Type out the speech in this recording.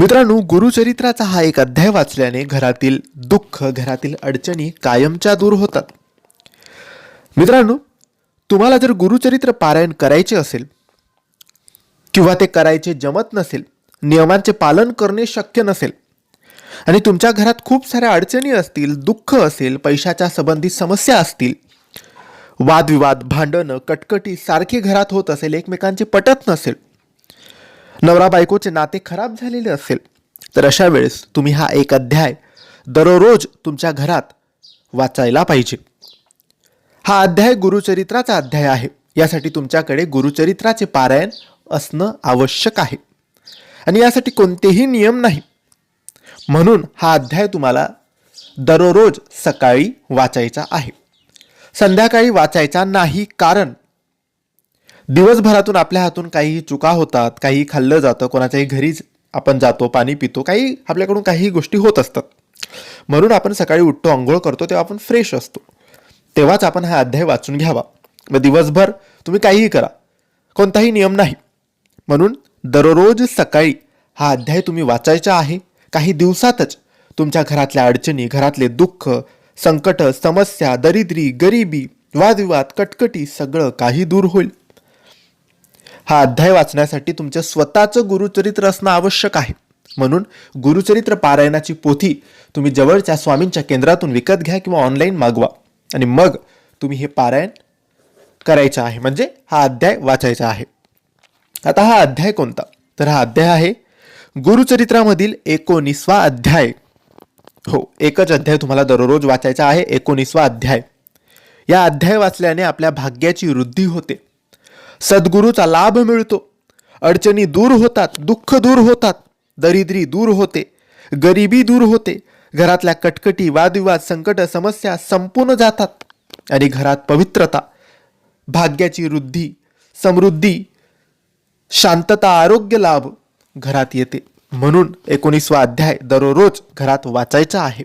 मित्रांनो गुरुचरित्राचा हा एक अध्याय वाचल्याने घरातील दुःख घरातील अडचणी कायमच्या दूर होतात. मित्रांनो तुम्हाला जर गुरुचरित्र पारायण करायचे असेल किंवा ते करायचे जमत नसेल नियमांचे पालन करणे शक्य नसेल आणि तुमच्या घरात खूप साऱ्या अडचणी असतील दुःख असेल पैशाच्या संबंधित समस्या असतील वादविवाद भांडणं कटकटी सारखे घरात होत असेल एकमेकांचे पटत नसेल नवरा बायकोचे नाते खराब झालेले असेल तर अशा वेळेस तुम्ही हा एक अध्याय दररोज तुमच्या घरात वाचायला पाहिजे. हा अध्याय गुरुचरित्राचा अध्याय आहे. यासाठी तुमच्याकडे गुरुचरित्राचे पारायण असणं आवश्यक आहे. आणि यासाठी कोणतेही नियम नाही. म्हणून हा अध्याय तुम्हाला दररोज सकाळी वाचायचा आहे. संध्याकाळी वाचायचा नाही कारण दिवसभरातून आपल्या हातून काही चुका होतात काही खाल्लं जातं कोणाच्याही घरीच आपण जातो पाणी पितो काही आपल्याकडून काही गोष्टी होत असतात. म्हणून आपण सकाळी उठतो आंघोळ करतो तेव्हा आपण फ्रेश असतो. तेव्हाच आपण हा अध्याय वाचून घ्यावा. व दिवसभर तुम्ही काहीही करा. कोणताही नियम नाही. म्हणून दररोज सकाळी हा अध्याय तुम्ही वाचायचा आहे. काही दिवसातच तुमच्या घरातल्या अडचणी घरातले दुःख संकट समस्या दरिद्री गरिबी वादविवाद कटकटी सगळं काही दूर होईल. हा अध्याय वाचण्यासाठी तुमचं स्वतःचं गुरुचरित्र असणं आवश्यक आहे. म्हणून गुरुचरित्र पारायणाची पोथी तुम्ही जवळच्या स्वामींच्या केंद्रातून विकत घ्या किंवा ऑनलाईन मागवा. आणि मग तुम्ही हे पारायण करायचं आहे. म्हणजे हा अध्याय वाचायचा आहे. आता हा अध्याय कोणता? तर हा अध्याय आहे गुरुचरित्रामधील एकोणीसवा अध्याय. हो एकच अध्याय तुम्हाला दररोज वाचायचा आहे. एकोणीसवा अध्याय. या अध्याय वाचल्याने आपल्या भाग्याची वृद्धी होते. सद्गुरूचा लाभ मिळतो. अडचणी दूर होतात दुःख दूर होतात दरिद्री दूर होते गरिबी दूर होते घरातल्या कटकटी वादविवाद संकट समस्या संपून जातात आणि घरात पवित्रता भाग्याची वृद्धी समृद्धी शांतता आरोग्य लाभ घरात येते. म्हणून एकोणीसवा अध्याय दररोज घरात वाचायचा आहे.